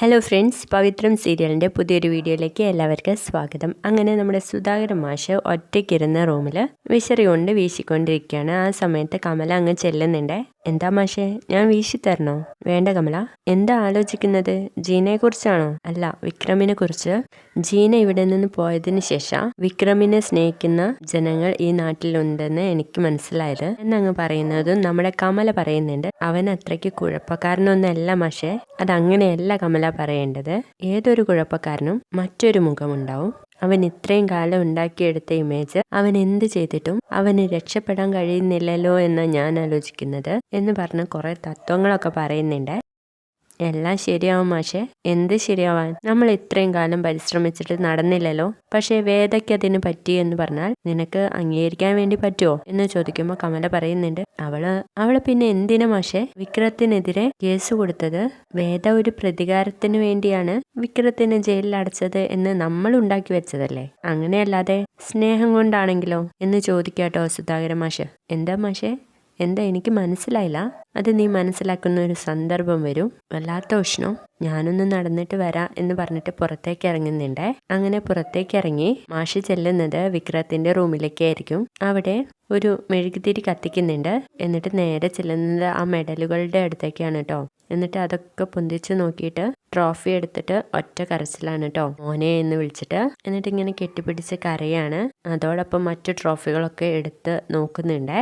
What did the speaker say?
Hello friends പവിത്രം സീരിയലിന്റെ പുതിയൊരു വീഡിയോയിലേക്ക് എല്ലാവർക്കും സ്വാഗതം. അങ്ങനെ നമ്മുടെ സുധാകരൻ മാഷ് ഒറ്റയ്ക്കിരുന്ന റൂമിൽ വിശറി കൊണ്ട് വീശിക്കൊണ്ടിരിക്കുകയാണ്. ആ സമയത്ത് കമല അങ്ങ് ചെല്ലുന്നുണ്ട്. എന്താ മാഷേ ഞാൻ വീശി തരണോ? വേണ്ട കമല. എന്താ ആലോചിക്കുന്നത്? ജീനയെ കുറിച്ചാണോ? അല്ല വിക്രമിനെ കുറിച്ച്. ജീന ഇവിടെ നിന്ന് പോയതിന് ശേഷം വിക്രമിനെ സ്നേഹിക്കുന്ന ജനങ്ങൾ ഈ നാട്ടിലുണ്ടെന്ന് എനിക്ക് മനസ്സിലായത്. എന്നങ്ങ് പറയുന്നതും നമ്മുടെ കമല പറയുന്നുണ്ട്. അവൻ അത്രയ്ക്ക് കുഴപ്പക്കാരനൊന്നല്ല പക്ഷേ അതങ്ങനെയല്ല കമല പറയേണ്ടത്. ഏതൊരു കുഴപ്പക്കാരനും മറ്റൊരു മുഖമുണ്ടാവും. അവൻ ഇത്രയും കാലം ഉണ്ടാക്കിയെടുത്ത ഇമേജ് അവൻ എന്ത് ചെയ്തിട്ടും അവന് രക്ഷപ്പെടാൻ കഴിയുന്നില്ലല്ലോ എന്ന് ഞാൻ ആലോചിക്കുന്നത് എന്ന് പറഞ്ഞ് കുറെ തത്വങ്ങളൊക്കെ പറയുന്നുണ്ട്. എല്ലാം ശരിയാവും മാഷെ. എന്ത് ശരിയാവാൻ? നമ്മൾ ഇത്രയും കാലം പരിശ്രമിച്ചിട്ട് നടന്നില്ലല്ലോ. പക്ഷേ വേദയ്ക്ക് അതിന് പറ്റി എന്ന് പറഞ്ഞാൽ നിനക്ക് അംഗീകരിക്കാൻ വേണ്ടി പറ്റുമോ എന്ന് ചോദിക്കുമ്പോൾ കമല പറയുന്നുണ്ട് അവൾ അവൾ പിന്നെ എന്തിനു മാഷെ? വിക്രത്തിനെതിരെ കേസ് കൊടുത്തത് വേദ ഒരു പ്രതികാരത്തിന് വേണ്ടിയാണ് വിക്രത്തിനെ ജയിലിൽ അടച്ചത് എന്ന് നമ്മൾ ഉണ്ടാക്കി വെച്ചതല്ലേ? അങ്ങനെയല്ലാതെ സ്നേഹം കൊണ്ടാണെങ്കിലോ? എന്ന് ചോദിക്കാട്ടോ സുധാകര മാഷ്. എന്താ മാഷെ? എന്താ എനിക്ക് മനസ്സിലായില്ല. അത് നീ മനസ്സിലാക്കുന്ന ഒരു സന്ദർഭം വരും. വല്ലാത്ത ഉഷ്ണം. ഞാനൊന്ന് നടന്നിട്ട് വരാം എന്ന് പറഞ്ഞിട്ട് പുറത്തേക്ക് ഇറങ്ങുന്നുണ്ട്. അങ്ങനെ പുറത്തേക്ക് ഇറങ്ങി മാഷി ചെല്ലുന്നത് വിക്രത്തിന്റെ റൂമിലേക്കായിരിക്കും അവിടെ ഒരു മെഴുകുതിരി കത്തിക്കുന്നുണ്ട്. എന്നിട്ട് നേരെ ചെല്ലുന്നത് ആ മെഡലുകളുടെ അടുത്തേക്കാണ് കേട്ടോ എന്നിട്ട് അതൊക്കെ പൊന്തിച്ച് നോക്കിയിട്ട് ട്രോഫി എടുത്തിട്ട് ഒറ്റ കരച്ചിലാണ് കേട്ടോ മോനെ എന്ന് വിളിച്ചിട്ട്. എന്നിട്ട് ഇങ്ങനെ കെട്ടിപ്പിടിച്ച് കരയാണ്. അതോടൊപ്പം മറ്റു ട്രോഫികളൊക്കെ എടുത്ത് നോക്കുന്നുണ്ടേ.